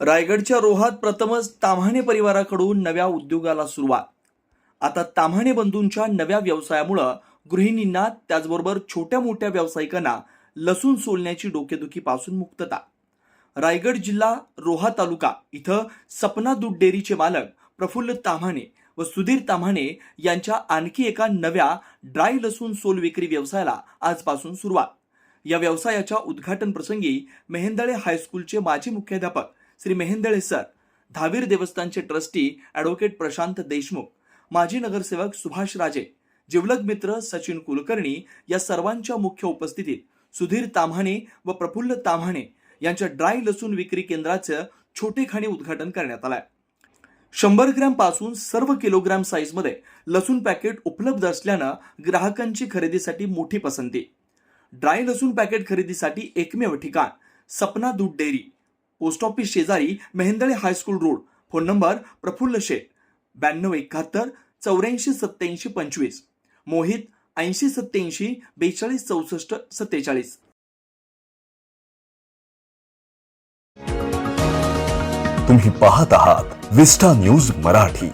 रायगडच्या रोहात प्रथमच ताम्हाणे परिवाराकडून नव्या उद्योगाला सुरुवात. आता ताम्हाणे बंधूंच्या नव्या व्यवसायामुळं गृहिणींना त्याचबरोबर छोट्या मोठ्या व्यावसायिकांना लसूण सोलण्याची डोकेदुखीपासून मुक्तता. रायगड जिल्हा रोहा तालुका इथं सपना दूध डेअरीचे मालक प्रफुल्ल ताम्हाणे व सुधीर ताम्हाणे यांच्या आणखी एका नव्या ड्राय लसूण सोल विक्री व्यवसायाला आजपासून सुरुवात. या व्यवसायाच्या उद्घाटन प्रसंगी मेहेंदळे हायस्कूलचे माजी मुख्याध्यापक श्री मेहेंदळे सर धावीर देवस्थानचे ट्रस्टी ॲडव्होकेट प्रशांत देशमुख माजी नगरसेवक सुभाष राजे जिवलग मित्र सचिन कुलकर्णी या सर्वांच्या मुख्य उपस्थितीत सुधीर ताम्हाणे व प्रफुल्ल ताम्हाणे यांच्या ड्राय लसूण विक्री केंद्राचं छोटेखानी उद्घाटन करण्यात आलंय. शंभर ग्रॅमपासून सर्व किलोग्रॅम साईजमध्ये लसूण पॅकेट उपलब्ध असल्यानं ग्राहकांची खरेदीसाठी मोठी पसंती. ड्राय लसूण पॅकेट खरेदीसाठी एकमेव ठिकाण सपना दूध डेअरी. पोस्ट ऑफिस शेजारी Mehendale high school road. Phone number Prafulla Sheth ब्याण्णव एकाहत्तर चौऱ्याऐंशी सत्याऐंशी पंचवीस. मोहित ऐंशी सत्याऐंशी बेचाळीस चौसष्ट सत्तेचाळीस. तुम्ही पाहत आहात विस्टा न्यूज मराठी.